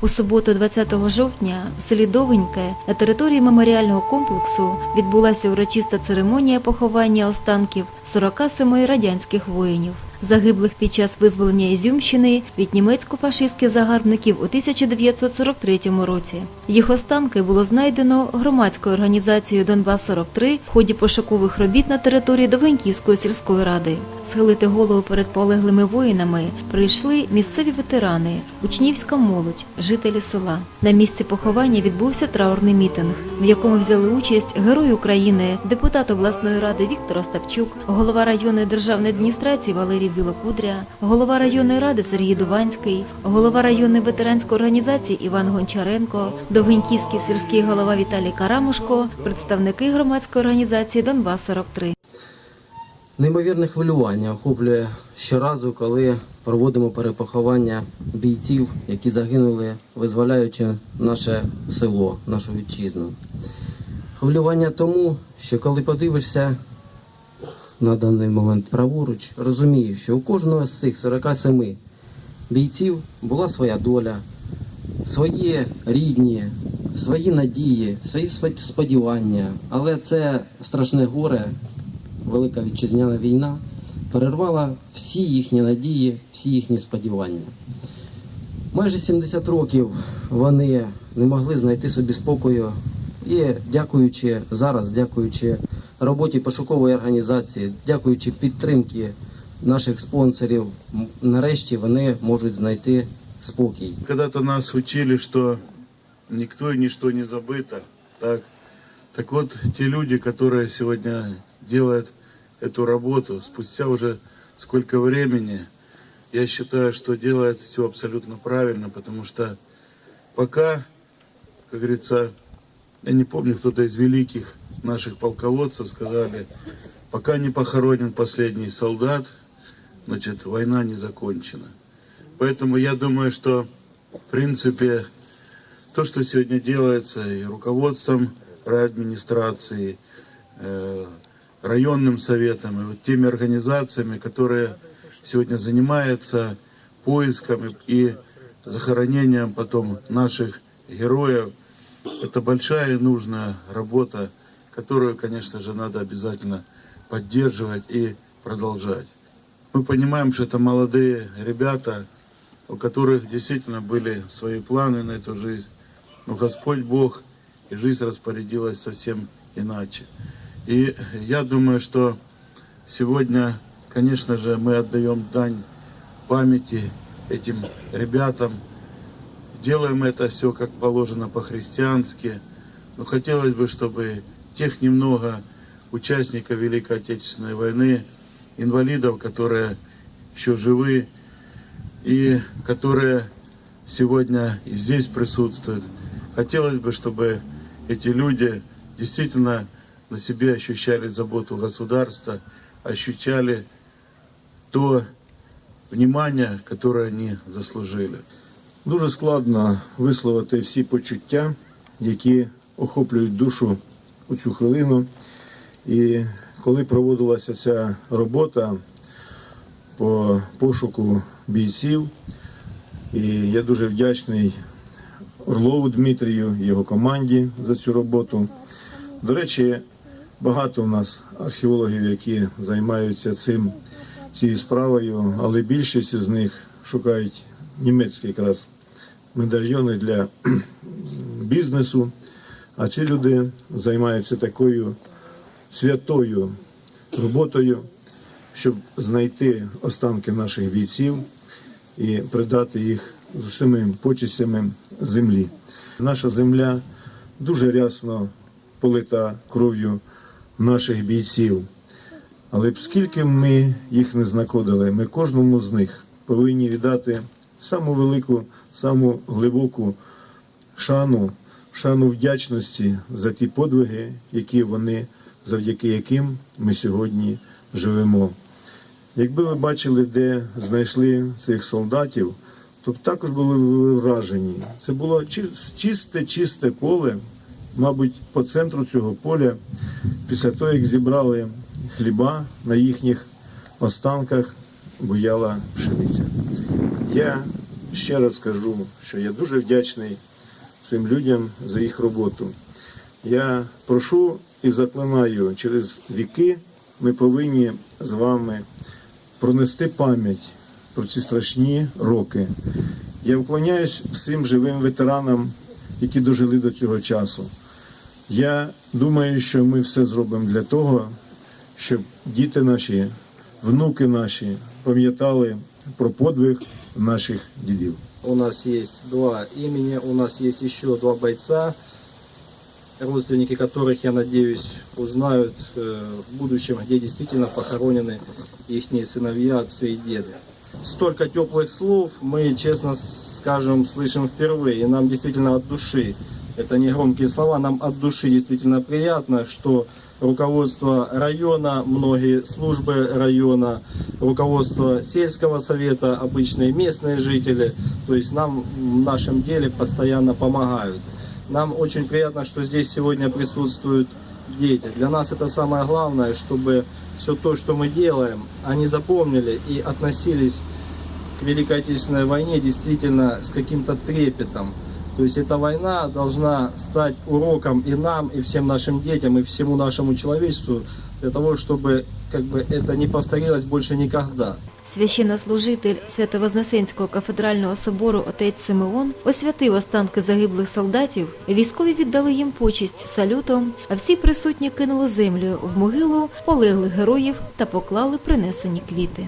У суботу, 20 жовтня, в селі Довгеньке на території меморіального комплексу відбулася урочиста церемонія поховання останків 47 радянських воїнів, загиблих під час визволення Ізюмщини від німецько-фашистських загарбників у 1943 році. Їх останки було знайдено громадською організацією Донбас 43 в ході пошукових робіт на території Довгеньківської сільської ради. Схилити голову перед полеглими воїнами прийшли місцеві ветерани, учнівська молодь, жителі села. На місці поховання відбувся траурний мітинг, в якому взяли участь Герой України, депутат обласної ради Віктор Остапчук, голова районної державної адміністрації Валерій Білокудря, голова районної ради Сергій Дуванський, голова районної ветеранської організації Іван Гончаренко, Довгеньківський сільський голова Віталій Карамушко, представники громадської організації Донбас 43 Неймовірне хвилювання охоплює щоразу, коли проводимо перепоховання бійців, які загинули, визволяючи наше село, нашу вітчизну. Хвилювання тому, що коли подивишся на даний момент праворуч, розумієш, що у кожного з цих 47 бійців була своя доля, свої рідні, свої надії, свої сподівання. Але це страшне горе, Велика вітчизняна війна перервала всі їхні надії, всі їхні сподівання. Майже 70 років вони не могли знайти собі спокою. І дякуючи зараз, дякуючи роботі пошукової організації, дякуючи підтримки наших спонсорів, нарешті вони можуть знайти спокій. Когда-то нас учили, что никто и ничто не забыто. Так, так вот, те люди, которые сегодня делают эту работу, спустя уже сколько времени, я считаю, что делают все абсолютно правильно, потому что пока, как говорится, я не помню, кто-то из великих наших полководцев сказали, пока не похоронен последний солдат, значит, война не закончена. Поэтому я думаю, что, в принципе, то, что сегодня делается и руководством райадминистрации, э, районным советом и вот теми организациями, которые сегодня занимаются поиском и, захоронением потом наших героев, это большая и нужная работа, которую, конечно же, надо обязательно поддерживать и продолжать. Мы понимаем, что это молодые ребята, у которых действительно были свои планы на эту жизнь. Но Господь Бог и жизнь распорядилась совсем иначе. И я думаю, что сегодня, конечно же, мы отдаем дань памяти этим ребятам. Делаем это все как положено по-христиански. Но хотелось бы, чтобы тех немного участников Великой Отечественной войны, инвалидов, которые еще живы и которые сегодня и здесь присутствуют. Хотелось бы, чтобы эти люди действительно на себе ощущали заботу государства, ощущали то внимание, которое они заслужили. Дуже складно висловити всі почуття, які охоплюють душу у цю хвилину. І коли проводилася ця робота по пошуку бійців, і я дуже вдячний Орлову Дмитрію його команді за цю роботу. До речі, багато у нас археологів, які займаються цим цією справою, але більшість з них шукають німецькі якраз медальйони для бізнесу. А ці люди займаються такою святою роботою, щоб знайти останки наших бійців і придати їх з усіми почистями землі. Наша земля дуже рясно полита кров'ю наших бійців. Але скільки ми їх не знаходили, ми кожному з них повинні віддати саму велику, саму глибоку шану, шану вдячності за ті подвиги, які вони, завдяки яким ми сьогодні живемо. Якби ви бачили, де знайшли цих солдатів, то б також були вражені. Це було чисте, чисте поле, мабуть, по центру цього поля, після того, як зібрали хліба на їхніх останках, буяла пшениця. Я ще раз скажу, що я дуже вдячний цим людям за їх роботу. Я прошу і заклинаю через віки, ми повинні з вами пронести пам'ять про ці страшні роки. Я вклоняюсь всім живим ветеранам, які дожили до цього часу. Я думаю, що ми все зробимо для того, щоб діти наші, внуки наші пам'ятали про подвиг наших дідів. У нас есть два имени, у нас есть еще два бойца, родственники которых, я надеюсь, узнают э, в будущем, где действительно похоронены их сыновья, отцы и деды. Столько теплых слов мы, честно скажем, слышим впервые, и нам действительно от души, это не громкие слова, нам от души действительно приятно, что руководство района, многие службы района, руководство сельского совета, обычные местные жители, то есть нам в нашем деле постоянно помогают. Нам очень приятно, что здесь сегодня присутствуют дети. Для нас это самое главное, чтобы все то, что мы делаем, они запомнили и относились к Великой Отечественной войне действительно с каким-то трепетом. То есть эта война должна стать уроком и нам, и всем нашим детям, и всему нашему человечеству, для того, чтобы как бы, это не повторилось больше никогда. Священнослужитель Свято-Вознесенського кафедрального собору отець Симеон освятив останки загиблих солдатів. Військові віддали їм почість салютом, а всі присутні кинули землю в могилу полеглих героїв та поклали принесені квіти.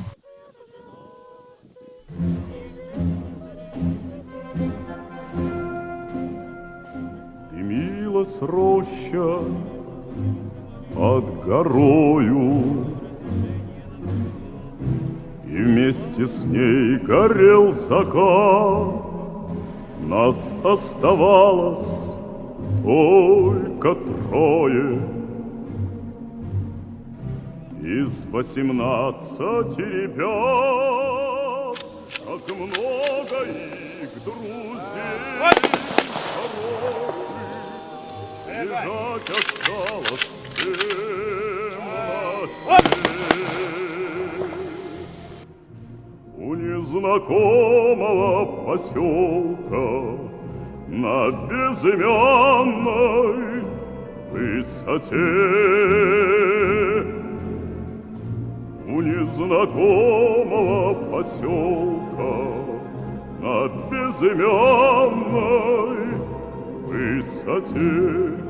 Дымилась роща под горою, И вместе с ней горел закат. Нас оставалось только трое. Из восемнадцати ребят, Как много их Темноте. У незнакомого поселка На безымянной высоте У незнакомого поселка На безымянной высоте